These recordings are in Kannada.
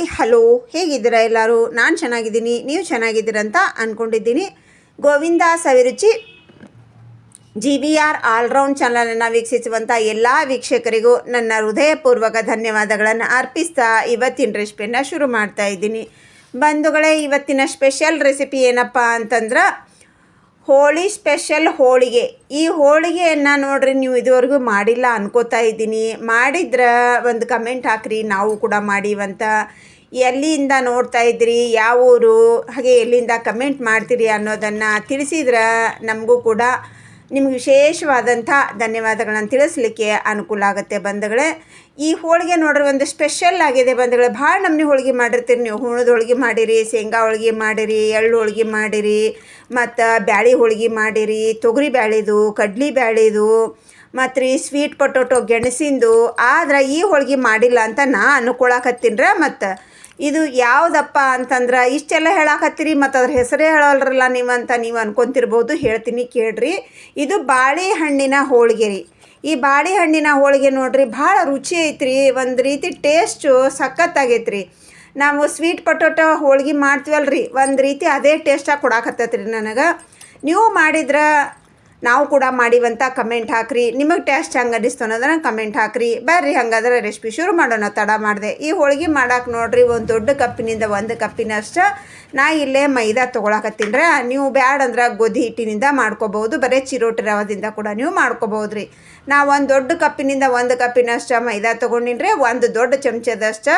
Hi, hello. ಹೇಗಿದ್ದೀರಾ ಎಲ್ಲರೂ? ನಾನು ಚೆನ್ನಾಗಿದ್ದೀನಿ. ನೀವು ಚೆನ್ನಾಗಿದ್ದೀರಂತ ಅಂದ್ಕೊಂಡಿದ್ದೀನಿ Govinda Saviruchi G B R allround ಚಾನಲನ್ನು ವೀಕ್ಷಿಸುವಂಥ ಎಲ್ಲ ವೀಕ್ಷಕರಿಗೂ ನನ್ನ ಹೃದಯಪೂರ್ವಕ ಧನ್ಯವಾದಗಳನ್ನು ಅರ್ಪಿಸ್ತಾ ಇವತ್ತಿನ ರೆಸಿಪಿಯನ್ನು ಶುರು ಮಾಡ್ತಾ ಇದ್ದೀನಿ. ಬಂಧುಗಳೇ, ಇವತ್ತಿನ ಸ್ಪೆಷಲ್ ರೆಸಿಪಿ ಏನಪ್ಪ ಅಂತಂದ್ರೆ, ಹೋಳಿ ಸ್ಪೆಷಲ್ ಹೋಳಿಗೆ. ಈ ಹೋಳಿಗೆಯನ್ನು ನೋಡ್ರಿ, ನೀವು ಇದುವರೆಗೂ ಮಾಡಿಲ್ಲ ಅನ್ಕೋತಾ ಇದ್ದೀನಿ. ಮಾಡಿದ್ರೆ ಒಂದು ಕಮೆಂಟ್ ಹಾಕ್ರಿ, ನಾವು ಕೂಡ ಮಾಡೀವಂತ ಎಲ್ಲಿಂದ ನೋಡ್ತಾ ಇದ್ರಿ? ಯಾವ ಊರು? ಹಾಗೆ ಎಲ್ಲಿಂದ ಕಮೆಂಟ್ ಮಾಡ್ತೀರಿ ಅನ್ನೋದನ್ನು ತಿಳಿಸಿದ್ರೆ ನಮಗೂ ಕೂಡ ನಿಮ್ಗೆ ವಿಶೇಷವಾದಂಥ ಧನ್ಯವಾದಗಳನ್ನು ತಿಳಿಸ್ಲಿಕ್ಕೆ ಅನುಕೂಲ ಆಗುತ್ತೆ ಬಂಧುಗಳೇ. ಈ ಹೋಳಿಗೆ ನೋಡ್ರಿ, ಒಂದು ಸ್ಪೆಷಲ್ ಆಗಿದೆ ಬಂಧುಗಳೇ. ಭಾಳ ನಮ್ಮನೆ ಹೋಳಿಗೆ ಮಾಡಿರ್ತೀರಿ ನೀವು. ಹೂಣದ ಹೋಳಿಗೆ ಮಾಡಿರಿ, ಶೇಂಗಾ ಹೋಳಿಗೆ ಮಾಡಿರಿ, ಎಳ್ಳು ಹೋಳಿಗೆ ಮಾಡಿರಿ, ಮತ್ತು ಬ್ಯಾಳಿ ಹೋಳಿಗೆ ಮಾಡಿರಿ, ತೊಗರಿ ಬ್ಯಾಳಿದು, ಕಡ್ಲಿ ಬ್ಯಾಳಿದು, ಮತ್ತು ರೀ ಸ್ವೀಟ್ ಪೊಟೊಟೊ ಗೆಣಸಿಂದು. ಆದ್ರೆ ಈ ಹೋಳಿಗೆ ಮಾಡಿಲ್ಲ ಅಂತ ನಾ ಅನ್ಕೊಳಕತ್ತೀನಿ ಮತ್ತು? ಇದು ಯಾವುದಪ್ಪ ಅಂತಂದ್ರೆ ಇಷ್ಟೆಲ್ಲ ಹೇಳಾಕತ್ತೀರಿ ಮತ್ತು ಅದ್ರ ಹೆಸರೇ ಹೇಳಲ್ರಲ್ಲ ನೀವಂತ ನೀವು ಅನ್ಕೊಂತಿರ್ಬೋದು, ಹೇಳ್ತೀನಿ ಕೇಳ್ರಿ. ಇದು ಬಾಳೆಹಣ್ಣಿನ ಹೋಳಿಗೆ ರೀ ಈ ಬಾಳೆಹಣ್ಣಿನ ಹೋಳಿಗೆ ನೋಡ್ರಿ, ಭಾಳ ರುಚಿ ಐತ್ರಿ, ಒಂದು ರೀತಿ ಟೇಸ್ಟು ಸಖತ್ತಾಗೈತ್ರಿ. ನಾವು ಸ್ವೀಟ್ ಪೊಟೊಟೊ ಹೋಳಿಗೆ ಮಾಡ್ತೀವಲ್ರಿ, ಒಂದು ರೀತಿ ಅದೇ ಟೇಸ್ಟಾಗಿ ಕೊಡಾಕತ್ತೈತ್ರಿ ನನಗೆ. ನೀವು ಮಾಡಿದ್ರೆ ನಾವು ಕೂಡ ಮಾಡಿವಂಥ ಕಮೆಂಟ್ ಹಾಕ್ರಿ. ನಿಮಗೆ ಟೇಸ್ಟ್ ಹೆಂಗೆ ಅನಿಸ್ತು ಅನ್ನೋದನ್ನು ಕಮೆಂಟ್ ಹಾಕ್ರಿ. ಬರ್ರಿ ಹಂಗಾದ್ರೆ ರೆಸಿಪಿ ಶುರು ಮಾಡೋಣ. ತಡ ಮಾಡಿದೆ. ಈ ಹೋಳಿಗೆ ಮಾಡೋಕೆ ನೋಡ್ರಿ, ಒಂದು ದೊಡ್ಡ ಕಪ್ಪಿನಿಂದ ಒಂದು ಕಪ್ಪಿನಷ್ಟು ನಾ ಇಲ್ಲೇ ಮೈದಾ ತೊಗೊಳಕತ್ತೀನ್ರ. ನೀವು ಬ್ಯಾಡ ಅಂದ್ರೆ ಗೋಧಿ ಹಿಟ್ಟಿನಿಂದ ಮಾಡ್ಕೋಬೋದು ಬರೀ ಚಿರೋಟಿ ರವದಿಂದ ಕೂಡ ನೀವು ಮಾಡ್ಕೋಬೋದು ರೀ ನಾ ಒಂದು ದೊಡ್ಡ ಕಪ್ಪಿನಿಂದ ಒಂದು ಕಪ್ಪಿನಷ್ಟು ಮೈದಾ ತೊಗೊಂಡಿನ್ರಿ, ಒಂದು ದೊಡ್ಡ ಚಮಚದಷ್ಟು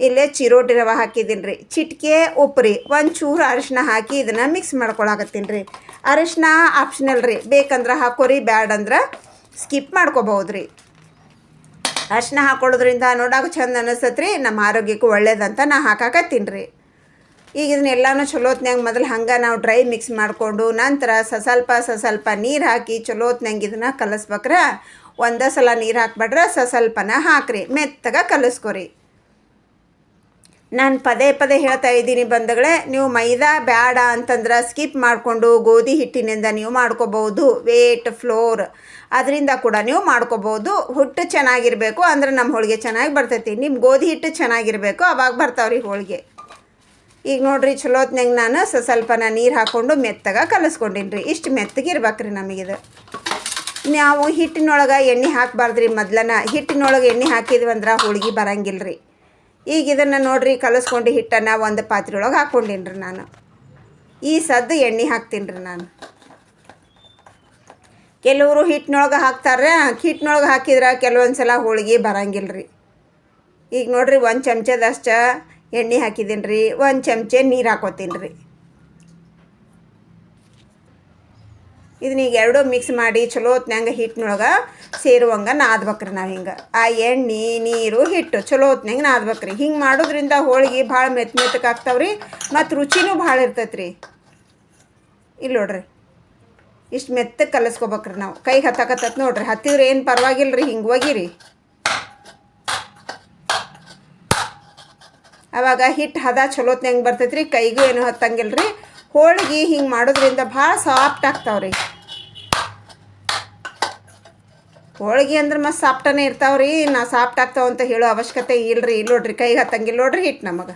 ಇಲ್ಲೇ ಚಿರೋಟಿ ರವೆ ಹಾಕಿದ್ದೀನಿ ರೀ. ಚಿಟಿಕೆ ಉಪ್ಪು ಒಂದು ಚೂರು ಅರಿಶಿನ ಹಾಕಿ ಇದನ್ನು ಮಿಕ್ಸ್ ಮಾಡ್ಕೊಳಕತ್ತೀನಿ ರೀ. ಅರಿಶಿನ ಆಪ್ಷನಲ್ ರೀ. ಬೇಕಂದ್ರೆ ಹಾಕೋರಿ ಬ್ಯಾಡ್ ಅಂದ್ರೆ ಸ್ಕಿಪ್ ಮಾಡ್ಕೋಬಹುದು ರೀ. ಅರಿಶಿನ ಹಾಕೊಳ್ಳೋದ್ರಿಂದ ನೋಡೋಕೆ ಚಂದ ಅನಿಸ್ತತ್ರಿ. ರೀ ನಮ್ಮ ಆರೋಗ್ಯಕ್ಕೂ ಒಳ್ಳೇದಂತ ನಾ ಹಾಕಾಕತ್ತೀನಿ ರೀ. ಈಗ ಇದನ್ನೆಲ್ಲನೂ ಹೊತ್ನಾಗ ಮೊದಲು ಹಂಗೆ ನಾವು ಡ್ರೈ ಮಿಕ್ಸ್ ಮಾಡಿಕೊಂಡು ನಂತರ ಸ್ವಲ್ಪ ಸ್ವಲ್ಪ ನೀರು ಹಾಕಿ ಚಲೋತ್ನ್ಯಾಗ ಇದನ್ನು ಕಲಿಸ್ಬೇಕ್ರೆ. ಒಂದೇ ಸಲ ನೀರು ಹಾಕ್ಬಿಟ್ರೆ ಸ್ವಲ್ಪನ ಹಾಕ್ರಿ. ಮೆತ್ತಗೆ ಕಲಿಸ್ಕೊರಿ. ನಾನು ಪದೇ ಪದೇ ಹೇಳ್ತಾ ಇದ್ದೀನಿ ಬಂಧುಗಳೇ, ನೀವು ಮೈದಾ ಬೇಡ ಅಂತಂದ್ರೆ ಸ್ಕಿಪ್ ಮಾಡಿಕೊಂಡು ಗೋಧಿ ಹಿಟ್ಟಿನಿಂದ ನೀವು ಮಾಡ್ಕೋಬಹುದು. ವೇಟ್ ಫ್ಲೋರ್ ಅದರಿಂದ ಕೂಡ ನೀವು ಮಾಡ್ಕೋಬಹುದು. ಹುಟ್ಟು ಚೆನ್ನಾಗಿರಬೇಕು ಅಂದ್ರೆ ನಮ್ಮ ಹೋಳಿಗೆ ಚೆನ್ನಾಗಿ ಬರ್ತೈತಿ. ನಿಮ್ಮ ಗೋಧಿ ಹಿಟ್ಟು ಚೆನ್ನಾಗಿರಬೇಕು, ಅವಾಗ ಬರ್ತಾವ್ರಿ ಹೋಳಿಗೆ. ಈಗ ನೋಡ್ರಿ ಚಲೋತ್ನಾಗ ನಾನು ಸ್ವಲ್ಪ ಸ್ವಲ್ಪನ ನೀರು ಹಾಕ್ಕೊಂಡು ಮೆತ್ತಗೆ ಕಲಿಸ್ಕೊಂಡಿನಿ ರೀ. ಇಷ್ಟು ಮೆತ್ತಗೆ ಇರ್ಬೇಕ್ರಿ ನಮಗಿದು ನಾವು ಹಿಟ್ಟಿನೊಳಗೆ ಎಣ್ಣೆ ಹಾಕಬಾರ್ದ್ರಿ ಮೊದ್ಲನ. ಹಿಟ್ಟಿನೊಳಗೆ ಎಣ್ಣೆ ಹಾಕಿದ್ವಿ ಅಂದ್ರೆ ಹೋಳಿಗೆ ಬರಂಗಿಲ್ಲ ರೀ ಈಗ ಇದನ್ನು ನೋಡ್ರಿ, ಕಲಸ್ಕೊಂಡು ಹಿಟ್ಟನ್ನು ಒಂದು ಪಾತ್ರೆ ಒಳಗೆ ಹಾಕ್ಕೊಂಡಿನಿ ನಾನು. ಈ ಸದ್ದು ಎಣ್ಣೆ ಹಾಕ್ತೀನಿ ರೀ ನಾನು. ಕೆಲವರು ಹಿಟ್ಟಿನೊಳಗೆ ಹಾಕ್ತಾರೆ ಹಿಟ್ಟಿನೊಳಗೆ ಹಾಕಿದ್ರೆ ಕೆಲವೊಂದು ಸಲ ಹೋಳಿಗೆ ಬರಂಗಿಲ್ಲ ರೀ ಈಗ ನೋಡ್ರಿ ಒಂದು ಚಮಚದಷ್ಟು ಎಣ್ಣೆ ಹಾಕಿದ್ದೀನಿ ರೀ ಒಂದು ಚಮಚ ನೀರು ಹಾಕೋತೀನಿ ರೀ ಇದನ್ನ ಈಗ ಎರಡೂ ಮಿಕ್ಸ್ ಮಾಡಿ ಚಲೋ ಹೊತ್ನ್ಯಾಂಗ ಹಿಟ್ಟಿನೊಳಗೆ ಸೇರುವಂಗೆ ನಾದ್ಬೇಕ್ರಿ ನಾವು ಹಿಂಗೆ. ಆ ಎಣ್ಣೆ, ನೀರು, ಹಿಟ್ಟು ಚಲೋ ಹೊತ್ನ್ಯಾಂಗ ನಾದ್ಬೇಕ್ರಿ ಹಿಂಗೆ ಮಾಡೋದ್ರಿಂದ ಹೋಳಿಗೆ ಭಾಳ ಮೆತ್ತ ಮೆತ್ತಗೆ ಆಗ್ತಾವ್ರಿ, ಮತ್ತು ರುಚಿನೂ ಭಾಳ ಇರ್ತೈತೆ ರೀ ಇಲ್ಲಿ ನೋಡ್ರಿ, ಇಷ್ಟು ಮೆತ್ತಗೆ ಕಲಿಸ್ಕೊಬೇಕ್ರಿ ನಾವು. ಕೈಗೆ ಹತ್ತಕತ್ತತ್ ನೋಡ್ರಿ, ಹತ್ತಿದ್ರೆ ಏನು ಪರವಾಗಿಲ್ಲ ರೀ ಹಿಂಗೆ ಒಗಿರಿ. ಅವಾಗ ಹಿಟ್ಟು ಹದ ಚಲೋತ್ನಂಗೆ ಬರ್ತೈತೆ ರೀ ಕೈಗೂ ಏನು ಹತ್ತಂಗಿಲ್ಲ ರೀ ಹೋಳಿಗೆ ಹಿಂಗೆ ಮಾಡೋದ್ರಿಂದ ಭಾಳ ಸಾಫ್ಟ್ ಆಗ್ತಾವ್ರಿ. ಹೋಳಿಗೆ ಅಂದ್ರೆ ಮತ್ತೆ ಸಾಫ್ಟನೇ ಇರ್ತಾವ್ರಿ. ನಾ ಸಾಫ್ಟ್ ಆಗ್ತಾವ ಅಂತ ಹೇಳೋ ಅವಶ್ಯಕತೆ ಇಲ್ರಿ. ಇಲ್ಲ ನೋಡ್ರಿ ಕೈಗೆ ಹತ್ತಂಗಿಲ್ಲ ನೋಡ್ರಿ ಹಿಟ್ಟು ನಮಗೆ.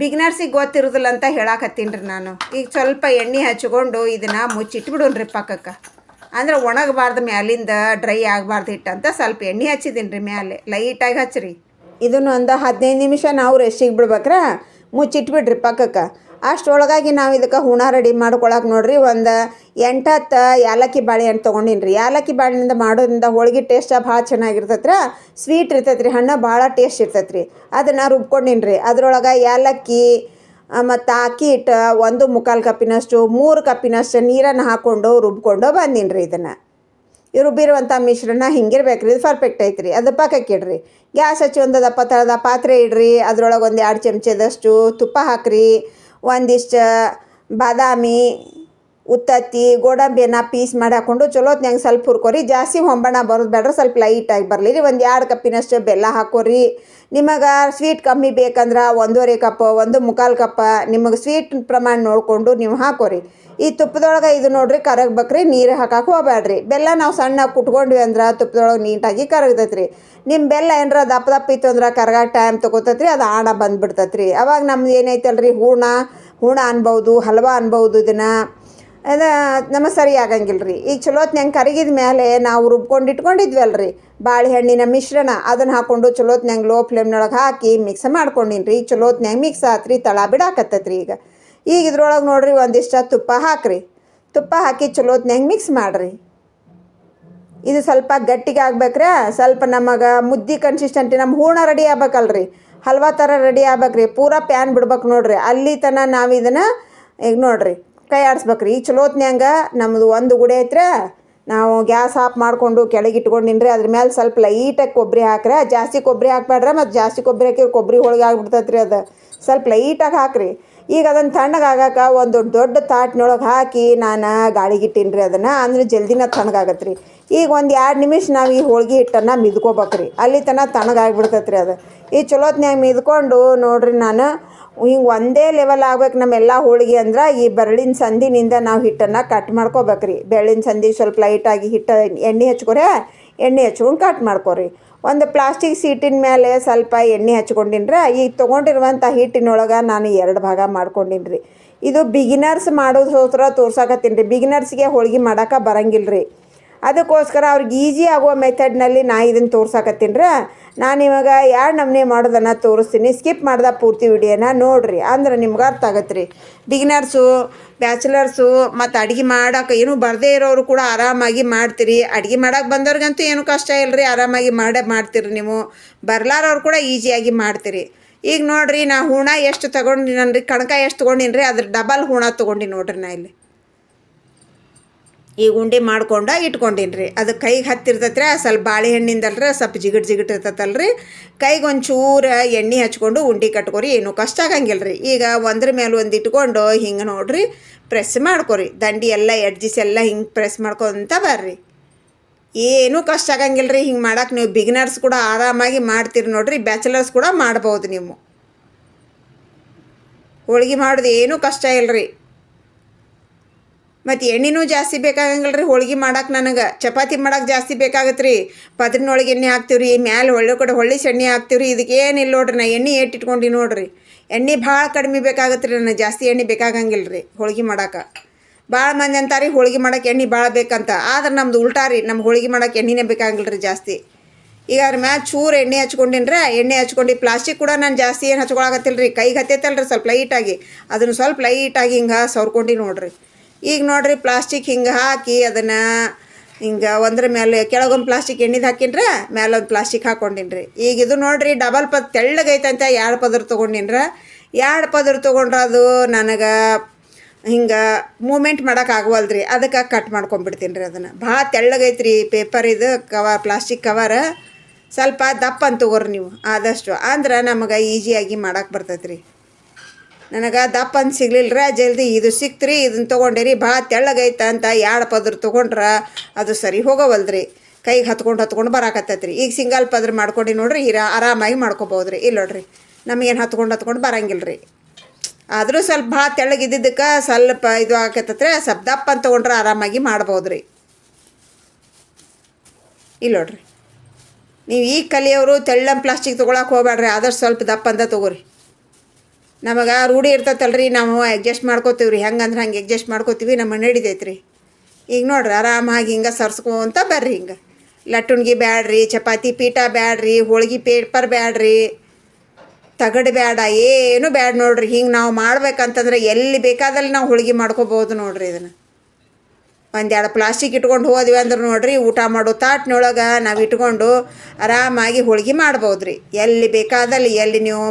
ಬಿಗ್ನರ್ಸಿಗೆ ಗೊತ್ತಿರೋದಿಲ್ಲ ಅಂತ ಹೇಳಾಕತ್ತೀನಿ ನಾನು. ಈಗ ಸ್ವಲ್ಪ ಎಣ್ಣೆ ಹಚ್ಕೊಂಡು ಇದನ್ನು ಮುಚ್ಚಿಟ್ಬಿಡೋಣ್ರಿ ಪಕ್ಕಕ್ಕೆ. ಅಂದ್ರೆ ಒಣಗಬಾರ್ದು ಮ್ಯಾಲಿಂದ, ಡ್ರೈ ಆಗಬಾರ್ದು ಹಿಟ್ಟು ಅಂತ ಸ್ವಲ್ಪ ಎಣ್ಣೆ ಹಚ್ಚಿದ್ದೀನಿ ರೀ ಮ್ಯಾಲೆ. ಲೈಟಾಗಿ ಹಚ್ಚಿರಿ ಇದನ್ನು ಒಂದು ಹದಿನೈದು ನಿಮಿಷ ನಾವು ರೆಸ್ಟಿಗೆ ಬಿಡ್ಬೇಕ್ರಾ? ಮುಚ್ಚಿಟ್ಬಿಡ್ರಿ ಪಕ್ಕಕ್ಕೆ. ಅಷ್ಟರೊಳಗಾಗಿ ನಾವು ಇದಕ್ಕೆ ಹೂಣ ರೆಡಿ ಮಾಡ್ಕೊಳಕ್ಕೆ ನೋಡ್ರಿ, ಒಂದು ಎಂಟತ್ತು ಏಲಕ್ಕಿ ಬಾಳೆಹಣ್ಣು ತೊಗೊಂಡಿನಿ ರೀ ಏಲಕ್ಕಿ ಬಾಳೆಹಣ್ಣಿಂದ ಮಾಡೋದ್ರಿಂದ ಹೋಳಿಗೆ ಟೇಸ್ಟ್ ಭಾಳ ಚೆನ್ನಾಗಿರ್ತೈತ್ರ ಸ್ವೀಟ್ ಇರ್ತೈತೆ ರೀ ಹಣ್ಣು ಭಾಳ ಟೇಸ್ಟ್ ಇರ್ತೈತೆ ರೀ ಅದನ್ನು ರುಬ್ಕೊಂಡಿನಿ ರೀ ಅದ್ರೊಳಗೆ ಏಲಕ್ಕಿ ಮತ್ತು ಅಕ್ಕಿ ಇಟ್ಟು ಒಂದು ಮುಕ್ಕಾಲು ಕಪ್ಪಿನಷ್ಟು, ಮೂರು ಕಪ್ಪಿನಷ್ಟು ನೀರನ್ನು ಹಾಕ್ಕೊಂಡು ರುಬ್ಕೊಂಡು ಬಂದೀನಿ ರೀ ಇದನ್ನು ರುಬ್ಬಿರುವಂಥ ಮಿಶ್ರಣ ಹಿಂಗಿರ್ಬೇಕು ರೀ ಇದು ಪರ್ಫೆಕ್ಟ್ ಐತ್ರಿ. ಅದು ಪಕ್ಕಕ್ಕೆ ಇಡ್ರಿ. ಗ್ಯಾಸ್ ಹಚ್ಚಿ ಒಂದು ದಪ್ಪ ಥರದ ಪಾತ್ರೆ ಇಡ್ರಿ, ಅದ್ರೊಳಗೆ ಒಂದು ಎರಡು ಚಮಚದಷ್ಟು ತುಪ್ಪ ಹಾಕ್ರಿ. ಒಂದಿಷ್ಟು ಬಾದಾಮಿ ಉತ್ತತ್ತಿ ಗೋಡಂಬಿಯನ್ನು ಪೀಸ್ ಮಾಡಿ ಹಾಕ್ಕೊಂಡು ಚಲೋತ್ನಾಗ ಸ್ವಲ್ಪ ಹುರ್ಕೊರಿ. ಜಾಸ್ತಿ ಹೊಂಬಣ ಬರೋದು ಬೇಡ್ರೆ, ಸ್ವಲ್ಪ ಲೈಟಾಗಿ ಬರಲಿ ರೀ. ಒಂದು ಎರಡು ಕಪ್ಪಿನಷ್ಟು ಬೆಲ್ಲ ಹಾಕೋರಿ. ನಿಮಗೆ ಸ್ವೀಟ್ ಕಮ್ಮಿ ಬೇಕಂದ್ರೆ ಒಂದೂವರೆ ಕಪ್, ಒಂದು ಮುಕ್ಕಾಲು ಕಪ್ಪ ನಿಮಗೆ ಸ್ವೀಟ್ ಪ್ರಮಾಣ ನೋಡಿಕೊಂಡು ನೀವು ಹಾಕೋರಿ. ಈ ತುಪ್ಪದೊಳಗೆ ಇದು ನೋಡ್ರಿ, ಕರಗ್ಬೇಕ್ರಿ, ನೀರು ಹಾಕಕ್ಕೆ ಹೋಗ್ಬೇಡ್ರಿ ಬೆಲ್ಲ ನಾವು ಸಣ್ಣ ಕುಟ್ಕೊಂಡ್ವಿ ಅಂದ್ರೆ ತುಪ್ಪದೊಳಗೆ ನೀಟಾಗಿ ಕರಗ್ತೈತೆ ರೀ ನಿಮ್ಮ ಬೆಲ್ಲ ಏನಾರ ದಪ್ಪ ದಪ್ಪ ಇತ್ತು ಅಂದ್ರೆ ಕರಗ ಟೈಮ್ ತೊಗೋತೈತ್ರಿ, ಅದು ಆಣ ಬಂದ್ಬಿಡ್ತೈತೆ ರೀ ಅವಾಗ ನಮ್ದು ಏನೈತಲ್ರಿ ಹೂಣ ಹೂಣ ಅನ್ಬೋದು, ಹಲ್ವಾ ಅನ್ಬೋದು ಇದನ್ನು. ಅದ ನಮಗೆ ಸರಿ ಆಗಂಗಿಲ್ಲ ರೀ. ಈಗ ಚಲೋತ್ನ್ಯಾಂಗ ಕರಗಿದ ಮೇಲೆ ನಾವು ರುಬ್ಕೊಂಡು ಇಟ್ಕೊಂಡಿದ್ವಲ್ಲ ರೀ ಬಾಳೆಹಣ್ಣಿನ ಮಿಶ್ರಣ ಅದನ್ನು ಹಾಕ್ಕೊಂಡು ಚಲೋತ್ನ್ಯಾಂಗ ಲೋ ಫ್ಲೇಮ್ನೊಳಗೆ ಹಾಕಿ ಮಿಕ್ಸ್ ಮಾಡ್ಕೊಂಡಿನಿ ರೀ. ಚಲೋತ್ನ್ಯಾಂಗ ಮಿಕ್ಸ್ ಆತ್ರಿ, ತಳ ಬಿಡಾಕತ್ತೈತೆ ರೀ ಈಗ. ಈಗ ಇದ್ರೊಳಗೆ ನೋಡ್ರಿ ಒಂದಿಷ್ಟು ತುಪ್ಪ ಹಾಕ್ರಿ. ತುಪ್ಪ ಹಾಕಿ ಚಲೋತ್ನ್ಯಾಂಗ ಮಿಕ್ಸ್ ಮಾಡಿರಿ. ಇದು ಸ್ವಲ್ಪ ಗಟ್ಟಿಗೆ ಆಗ್ಬೇಕ್ರೆ, ಸ್ವಲ್ಪ ನಮಗೆ ಮುದ್ದೆ ಕನ್ಸಿಸ್ಟೆಂಟಿ ನಮ್ಮ ಹೂರ್ಣ ರೆಡಿ ಆಗ್ಬೇಕಲ್ರಿ. ಹಲ್ವಾ ಥರ ರೆಡಿ ಆಗ್ಬೇಕ್ರಿ. ಪೂರಾ ಪ್ಯಾನ್ ಬಿಡ್ಬೇಕು ನೋಡ್ರಿ. ಅಲ್ಲಿ ತನಕ ನಾವು ಇದನ್ನು ಈಗ ನೋಡ್ರಿ. ಕೈ ಆಡಿಸ್ಬೇಕ್ರಿ ಈ ಚಲೋತ್ನ್ಯಾಂಗ ನಮ್ಮದು ಒಂದು ಗುಡಿ ಐತ್ರ. ನಾವು ಗ್ಯಾಸ್ ಆಫ್ ಮಾಡಿಕೊಂಡು ಕೆಳಗೆ ಇಟ್ಕೊಂಡಿನ್ರಿ ಅದ್ರ ಮೇಲೆ ಸ್ವಲ್ಪ ಲೈಟಾಗಿ ಕೊಬ್ಬರಿ ಹಾಕ್ರೆ. ಜಾಸ್ತಿ ಕೊಬ್ಬರಿ ಹಾಕ್ಬೇಡ್ರೆ, ಮತ್ತು ಜಾಸ್ತಿ ಕೊಬ್ಬರಿ ಹಾಕಿದ್ರೆ ಕೊಬ್ಬರಿ ಹೋಳಿಗೆ ಆಗ್ಬಿಡ್ತೈತೆ ಅದು. ಸ್ವಲ್ಪ ಲೈಟಾಗಿ ಹಾಕ್ರಿ. ಈಗ ಅದನ್ನು ತಣ್ಣಗಾಗಕ್ಕೆ ಒಂದು ದೊಡ್ಡ ದೊಡ್ಡ ತಾಟ್ನೊಳಗೆ ಹಾಕಿ ನಾನು ಗಾಳಿಗೆ ಇಟ್ಟೀನಿ ರೀ ಅದನ್ನು. ಅಂದ್ರೆ ಜಲ್ದಿನ ತಣ್ಣಗಾಗತ್ತೆ ರೀ ಈಗ ಒಂದು ಎರಡು ನಿಮಿಷ ನಾವು ಈ ಹೋಳ್ಗೆ ಹಿಟ್ಟನ್ನು ಮಿದ್ಕೋಬೇಕ್ರಿ. ಅಲ್ಲಿ ತನಕ ತಣ್ಣಗಾಗ್ಬಿಡ್ತೈತೆ ರೀ ಅದು. ಈ ಚಲೋತ್ನ್ಯಾಗ ಮಿದ್ಕೊಂಡು ನೋಡ್ರಿ ನಾನು ಹಿಂಗೆ ಒಂದೇ ಲೆವೆಲ್ ಆಗ್ಬೇಕು ನಮ್ಮೆಲ್ಲ ಹೋಳಿಗೆ ಅಂದ್ರೆ ಈ ಬೆರಳಿನ ಸಂದಿನಿಂದ ನಾವು ಹಿಟ್ಟನ್ನು ಕಟ್ ಮಾಡ್ಕೋಬೇಕ್ರಿ. ಬೆರಳಿನ ಸಂದಿ ಸ್ವಲ್ಪ ಲೈಟಾಗಿ ಹಿಟ್ಟು ಎಣ್ಣೆ ಹಚ್ಕೊರೆ ಎಣ್ಣೆ ಹಚ್ಕೊಂಡು ಕಟ್ ಮಾಡ್ಕೋರಿ. ಒಂದು ಪ್ಲಾಸ್ಟಿಕ್ ಸೀಟಿನ ಮೇಲೆ ಸ್ವಲ್ಪ ಎಣ್ಣೆ ಹಚ್ಕೊಂಡಿನ್ರೆ ಈಗ ತೊಗೊಂಡಿರುವಂಥ ಹಿಟ್ಟಿನೊಳಗೆ ನಾನು ಎರಡು ಭಾಗ ಮಾಡ್ಕೊಂಡಿನ್ರಿ. ಇದು ಬಿಗಿನರ್ಸ್ ಮಾಡೋದು ಹೋತ್ರ ತೋರ್ಸಾಕತ್ತೀನಿ ರೀ. ಬಿಗಿನರ್ಸ್ಗೆ ಹೋಳಿಗೆ ಮಾಡೋಕೆ ಬರಂಗಿಲ್ಲ ರೀ ಅದಕ್ಕೋಸ್ಕರ ಅವ್ರಿಗೆ ಈಸಿ ಆಗುವ ಮೆಥಡ್ನಲ್ಲಿ ನಾ ಇದನ್ನು ತೋರ್ಸಾಕತ್ತೀನಿ ರೀ ನಾನು ಇವಾಗ ಎರಡು ನಮೂನೆ ಮಾಡೋದನ್ನು ತೋರಿಸ್ತೀನಿ. ಸ್ಕಿಪ್ ಮಾಡ್ದೆ ಪೂರ್ತಿ ವಿಡಿಯೋನ ನೋಡಿರಿ. ಅಂದ್ರೆ ನಿಮ್ಗೆ ಅರ್ಥ ಆಗತ್ತೆ ರೀ ಬಿಗಿನರ್ಸು ಬ್ಯಾಚುಲರ್ಸು ಮತ್ತು ಅಡುಗೆ ಮಾಡೋಕೆ ಏನೂ ಬರದೇ ಇರೋರು ಕೂಡ ಆರಾಮಾಗಿ ಮಾಡ್ತೀರಿ. ಅಡುಗೆ ಮಾಡೋಕೆ ಬಂದವ್ರಿಗಂತೂ ಏನೂ ಕಷ್ಟ ಇಲ್ಲ ರೀ ಆರಾಮಾಗಿ ಮಾಡೇ, ಮಾಡ್ತೀರಿ ನೀವು. ಬರ್ಲಾರವ್ರು ಕೂಡ ಈಸಿಯಾಗಿ ಮಾಡ್ತೀರಿ. ಈಗ ನೋಡಿರಿ ನಾ ಹೂಣ ಎಷ್ಟು ತೊಗೊಂಡಿನನ್ರಿ, ಕಣಕ ಎಷ್ಟು ತೊಗೊಂಡಿನಿ ರೀ ಅದ್ರ ಡಬಲ್ ಹೂಣ ತೊಗೊಂಡಿನಿ ನೋಡ್ರಿ ನಾ ಇಲ್ಲಿ. ಈಗ ಉಂಡೆ ಮಾಡ್ಕೊಂಡು ಇಟ್ಕೊಂಡಿನಿ ರೀ ಅದು ಕೈಗೆ ಹತ್ತಿರ್ತೈತ್ರಿ ಸ್ವಲ್ಪ ಬಾಳೆಹಣ್ಣಿಂದಲ್ರ, ಸ್ವಲ್ಪ ಜಿಗಿಟ್ ಜಿಗಿಟ್ ಇರ್ತೈತಲ್ರಿ. ಕೈಗೆ ಒಂಚೂರ ಎಣ್ಣೆ ಹಚ್ಕೊಂಡು ಉಂಡೆ ಕಟ್ಕೊರಿ, ಏನು ಕಷ್ಟ ಆಗಂಗಿಲ್ಲ ರೀ ಈಗ ಒಂದ್ರ ಮೇಲೆ ಒಂದು ಇಟ್ಕೊಂಡು ಹಿಂಗೆ ನೋಡ್ರಿ, ಪ್ರೆಸ್ ಮಾಡ್ಕೊರಿ. ದಂಡಿ ಎಲ್ಲ, ಎಡ್ಜಸ್ ಎಲ್ಲ ಹಿಂಗೆ ಪ್ರೆಸ್ ಮಾಡ್ಕೊತ ಬರ್ರಿ. ಏನೂ ಕಷ್ಟ ಆಗಂಗಿಲ್ಲ ರೀ ಹಿಂಗೆ ಮಾಡೋಕೆ ನೀವು ಬಿಗಿನರ್ಸ್ ಕೂಡ ಆರಾಮಾಗಿ ಮಾಡ್ತೀರಿ ನೋಡ್ರಿ, ಬ್ಯಾಚಲರ್ಸ್ ಕೂಡ ಮಾಡ್ಬೋದು ನೀವು. ಹೋಳ್ಗೆ ಮಾಡೋದು ಏನೂ ಕಷ್ಟ ಇಲ್ಲ ರೀ ಮತ್ತು ಎಣ್ಣೆನೂ ಜಾಸ್ತಿ ಬೇಕಾಗಂಗಿಲ್ಲ ರೀ ಹೋಳಿಗೆ ಮಾಡಕ್ಕೆ ನನಗೆ. ಚಪಾತಿ ಮಾಡಕ್ಕೆ ಜಾಸ್ತಿ ಬೇಕಾಗತ್ತೆ ರೀ ಪದ್ರಿನೊಳಗೆ ಎಣ್ಣೆ ಹಾಕ್ತೀವಿ ರೀ ಮ್ಯಾಲೆ ಹೊಳ್ಳೆ ಕಡೆ ಹೊಳ್ಳಿ ಎಣ್ಣೆ ಹಾಕ್ತೀವಿ ರೀ ಇದಕ್ಕೆ ಏನಿಲ್ಲ ನೋಡ್ರಿ, ನಾ ಎಣ್ಣೆ ಏಟಿಟ್ಕೊಂಡು ನೋಡ್ರಿ. ಎಣ್ಣೆ ಭಾಳ ಕಡಿಮೆ ಬೇಕಾಗತ್ತೆ ರೀ ನನಗೆ, ಜಾಸ್ತಿ ಎಣ್ಣೆ ಬೇಕಾಗಂಗಿಲ್ಲ ರೀ ಹೋಳಿಗೆ ಮಾಡಕ್ಕೆ ಭಾಳ ಮಂದಿ ಅಂತಾರೆ ರೀ ಹೋಳಿಗೆ ಮಾಡಕ್ಕೆ ಎಣ್ಣೆ ಭಾಳ ಬೇಕಂತ. ಆದ್ರೆ ನಮ್ದು ಉಲ್ಟಾ ರೀ ನಮ್ಮ ಹೋಳಿಗೆ ಮಾಡಕ್ಕೆ ಎಣ್ಣೆನೇ ಬೇಕಾಗಿಲ್ಲ ರೀ ಜಾಸ್ತಿ. ಈಗ ಅದ್ರ ಮ್ಯಾಲೆ ಚೂರು ಎಣ್ಣೆ ಹಚ್ಕೊಂಡಿನ್ರೆ, ಎಣ್ಣೆ ಹಚ್ಕೊಂಡು ಪ್ಲಾಸ್ಟಿಕ್ ಕೂಡ ನಾನು ಜಾಸ್ತಿ ಏನು ಹಚ್ಕೊಳಕತ್ತಿಲ್ಲ ರೀ ಕೈಗೆ ಹತ್ತೈತಲ್ಲ ರೀ ಸ್ವಲ್ಪ ಲೈಟಾಗಿ ಅದನ್ನು ಸ್ವಲ್ಪ ಲೈಟಾಗಿ ಹಿಂಗೆ ಸವ್ರ್ಕೊಂಡು ನೋಡ್ರಿ. ಈಗ ನೋಡ್ರಿ ಪ್ಲಾಸ್ಟಿಕ್ ಹಿಂಗೆ ಹಾಕಿ ಅದನ್ನು ಹಿಂಗೆ ಒಂದ್ರ ಮೇಲೆ ಕೆಳಗೊಂದು ಪ್ಲಾಸ್ಟಿಕ್ ಎಣ್ಣೆದು ಹಾಕಿನ್ರ ಒಂದು ಪ್ಲಾಸ್ಟಿಕ್ ಹಾಕೊಂಡಿನ್ರಿ. ಈಗ ಇದು ನೋಡ್ರಿ ಡಬಲ್ ಪದ ತೆಳ್ಳಗೈತಂತ ಎರಡು ಪದ್ರ ತೊಗೊಂಡಿನ್ರ. ಎರಡು ಪದ್ರ ತೊಗೊಂಡ್ರೆ ಅದು ನನಗೆ ಹಿಂಗೆ ಮೂಮೆಂಟ್ ಮಾಡೋಕೆ ಆಗವಲ್ದ್ರಿ ಅದಕ್ಕೆ ಕಟ್ ಮಾಡ್ಕೊಂಬಿಡ್ತೀನಿ ರೀ ಅದನ್ನು. ಭಾಳ ತೆಳ್ಳಗೈತ್ರಿ ಪೇಪರ್ ಇದು ಕವರ್ ಪ್ಲಾಸ್ಟಿಕ್ ಕವರ್ ಸ್ವಲ್ಪ ದಪ್ಪ ಅಂತ ತಗೋರಿ ನೀವು ಆದಷ್ಟು. ಅಂದ್ರೆ ನಮಗೆ ಈಸಿಯಾಗಿ ಮಾಡೋಕೆ ಬರ್ತೈತೆ ರೀ ನನಗೆ ದಪ್ಪ ಅಂತ ರೀ ಜಲ್ದಿ ಇದು ಸಿಕ್ತ್ರಿ ಇದನ್ನ ತೊಗೊಂಡಿರಿ, ಭಾಳ ತೆಳ್ಳಗೈತ ಅಂತ ಎರಡು ಪದ್ರ ತೊಗೊಂಡ್ರೆ ಅದು ಸರಿ ಹೋಗೋವಲ್ದ್ರಿ. ಕೈಗೆ ಹತ್ಕೊಂಡು ಹತ್ಕೊಂಡು ಬರಾಕತ್ತೈತ್ರಿ. ಈಗ ಸಿಂಗಲ್ ಪದ್ರ ಮಾಡ್ಕೊಂಡು ನೋಡ್ರಿ ಇರ ಆರಾಮಾಗಿ ಮಾಡ್ಕೊಬೋದು ರೀ ಇಲ್ಲ ನೋಡ್ರಿ, ನಮಗೇನು ಹತ್ಕೊಂಡು ಹತ್ಕೊಂಡು ಬರಂಗಿಲ್ಲ ರೀ ಆದರೂ ಸ್ವಲ್ಪ ಭಾಳ ತೆಳ್ಳಗಿದ್ದಕ್ಕೆ ಸ್ವಲ್ಪ ಇದು ಆಕತ್ತತ್ರಿ, ಸ್ವಲ್ಪ ದಪ್ಪ ಅಂತ ತೊಗೊಂಡ್ರೆ ಆರಾಮಾಗಿ ಮಾಡ್ಬೋದು ರೀ ಇಲ್ಲ ನೋಡ್ರಿ, ನೀವು ಈಗ ಕಲಿಯೋರು ತೆಳ್ಳಂ ಪ್ಲಾಸ್ಟಿಕ್ ತೊಗೊಳಕ್ಕೆ ಹೋಗ್ಬೇಡ್ರಿ ಆದಷ್ಟು ಸ್ವಲ್ಪ ದಪ್ಪ ಅಂತ ತೊಗೋರಿ. ನಮಗೆ ರೂಢಿ ಇರ್ತೈತಲ್ರಿ, ನಾವು ಅಡ್ಜಸ್ಟ್ ಮಾಡ್ಕೋತೀವಿ ರೀ ಹೆಂಗಂದ್ರೆ ಹಂಗೆ ಅಡ್ಜಸ್ಟ್ ಮಾಡ್ಕೋತೀವಿ, ನಮ್ಮ ನಡಿತೈತೆ ರೀ ಈಗ ನೋಡ್ರಿ, ಆರಾಮಾಗಿ ಹಿಂಗೆ ಸರ್ಸ್ಕೊಂತ ಬರ್ರಿ ಹಿಂಗೆ. ಲಟ್ಟುಣ್ಗಿ ಬ್ಯಾಡ್ರಿ, ಚಪಾತಿ ಪೀಠ ಬ್ಯಾಡ್ರಿ, ಹೋಳ್ಗೆ ಪೇಪರ್ ಬ್ಯಾಡ್ರಿ, ತಗಡು ಬೇಡ ಏನು ಬ್ಯಾಡ ನೋಡ್ರಿ. ಹಿಂಗೆ ನಾವು ಮಾಡ್ಬೇಕಂತಂದ್ರೆ ಎಲ್ಲಿ ಬೇಕಾದಲ್ಲಿ ನಾವು ಹೋಳ್ಗೆ ಮಾಡ್ಕೋಬೋದು ನೋಡ್ರಿ ಇದನ್ನು. ಒಂದೆರಡು ಪ್ಲಾಸ್ಟಿಕ್ ಇಟ್ಕೊಂಡು ಹೋದ್ವಿ ಅಂದ್ರೆ ನೋಡ್ರಿ, ಊಟ ಮಾಡೋ ತಾಟ್ನೊಳಗೆ ನಾವು ಇಟ್ಕೊಂಡು ಆರಾಮಾಗಿ ಹೋಳ್ಗೆ ಮಾಡ್ಬೋದು ರೀ ಎಲ್ಲಿ ಬೇಕಾದಲ್ಲಿ ಎಲ್ಲಿ ನೀವು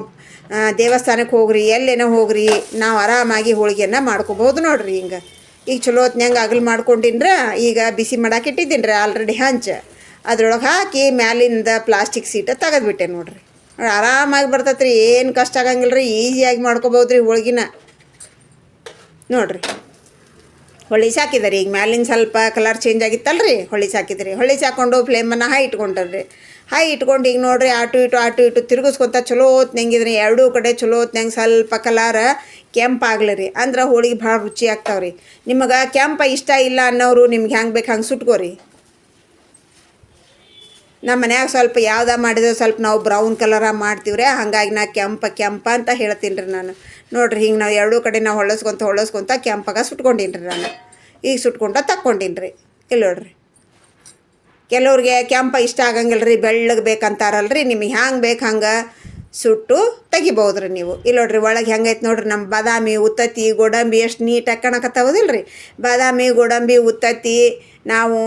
ದೇವಸ್ಥಾನಕ್ಕೆ ಹೋಗ್ರಿ, ಎಲ್ಲೇನೋ ಹೋಗ್ರಿ, ನಾವು ಆರಾಮಾಗಿ ಹೋಳ್ಗೆನ ಮಾಡ್ಕೊಬೋದು ನೋಡ್ರಿ ಹಿಂಗೆ. ಈಗ ಚಲೋ ಹೊತ್ನ್ಯಂಗೆ ಅಗಲು ಮಾಡ್ಕೊಂಡಿನ್ರ, ಈಗ ಬಿಸಿ ಮಾಡಕ್ಕೆ ಇಟ್ಟಿದ್ದೀನಿ ಆಲ್ರೆಡಿ ಹಂಚ. ಅದ್ರೊಳಗೆ ಹಾಕಿ ಮ್ಯಾಲಿಂದ ಪ್ಲಾಸ್ಟಿಕ್ ಸೀಟ ತೆಗೆದ್ಬಿಟ್ಟೆ ನೋಡ್ರಿ. ನೋಡಿ ಆರಾಮಾಗಿ ಬರ್ತೈತೆ ರೀ ಏನು ಕಷ್ಟ ಆಗಂಗಿಲ್ಲ ರೀ ಈಸಿಯಾಗಿ ಮಾಡ್ಕೋಬೋದು ರೀ ಹೋಳ್ಗಿನ. ನೋಡ್ರಿ. ಹೊಳಿಸಿ ಸಾಕಿದಾರೆ. ಈಗ ಮ್ಯಾಲಿನ ಸ್ವಲ್ಪ ಕಲರ್ ಚೇಂಜ್ ಆಗಿತ್ತಲ್ರಿ? ಹೊಳ್ಳಿ ಸಾಕಿದ್ರಿ. ಹೊಳ್ಳಿ ಸಾಕೊಂಡು ಫ್ಲೇಮನ್ನು ಹೈ ಇಟ್ಕೊಂಡ್ರಿ ಹೈ ಇಟ್ಕೊಂಡು ಈಗ ನೋಡ್ರಿ ಆಟು ಇಟು ಆಟು ಇಟು ತಿರುಗಿಸ್ಕೊತ ಚಲೋ ಹೊತ್ನಂಗಿದ್ರಿ. ಎರಡೂ ಕಡೆ ಚಲೋ ಹೊತ್ನಂಗೆ ಸ್ವಲ್ಪ ಕಲರ್ ಕೆಂಪಾಗ್ಲಿ ರೀ ಅಂದ್ರೆ ಹೋಳಿಗೆ ಭಾಳ ರುಚಿ ಆಗ್ತಾವ್ರಿ. ನಿಮಗೆ ಕೆಂಪ ಇಷ್ಟ ಇಲ್ಲ ಅನ್ನೋರು ನಿಮ್ಗೆ ಹೆಂಗೆ ಬೇಕು ಹಂಗೆ ಸುಟ್ಕೋರಿ. ನಮ್ಮ ಮನ್ಯಾಗ ಸ್ವಲ್ಪ ಯಾವ್ದು ಮಾಡಿದ್ರೆ ಸ್ವಲ್ಪ ನಾವು ಬ್ರೌನ್ ಕಲರ ಮಾಡ್ತೀವ್ರಿ. ಹಾಗಾಗಿ ನಾ ಕೆಂಪ ಕೆಂಪ ಅಂತ ಹೇಳ್ತೀನಿ ರೀ ನಾನು. ನೋಡ್ರಿ, ಹಿಂಗೆ ನಾವು ಎರಡೂ ಕಡೆ ನಾವು ಹೊಳಸ್ಕೊಂತ ಹೊಳಸ್ಕೊಂತ ಕೆಂಪಾಗ ಸುಟ್ಕೊಂಡಿನ್ರಿ ರೀ ನಾನು. ಈಗ ಸುಟ್ಕೊಂಡ ತಕ್ಕೊಂಡಿನ್ರಿ. ರೀ ಇಲ್ಲಿ ನೋಡ್ರಿ. ಕೆಲವ್ರಿಗೆ ಕೆಂಪ ಇಷ್ಟ ಆಗಂಗಿಲ್ಲ ರೀ ಬೆಳ್ಳಗೆ ಬೇಕಂತಾರಲ್ರಿ, ನಿಮಗೆ ಹ್ಯಾಂಗೆ ಬೇಕು ಹಂಗೆ ಸುಟ್ಟು ತೆಗಿಬೋದು ರೀ ನೀವು. ಇಲ್ಲಿ ನೋಡ್ರಿ, ಒಳಗೆ ಹೆಂಗೈತೆ ನೋಡ್ರಿ ನಮ್ಮ ಬಾದಾಮಿ ಉತ್ತತ್ತಿ ಗೋಡಂಬಿ ಎಷ್ಟು ನೀಟಾಗಿ ಕಾಣಕತ್ತಾವದಿಲ್ಲ ರೀ ಬಾದಾಮಿ, ಗೋಡಂಬಿ ಉತ್ತತ್ತಿ ನಾವು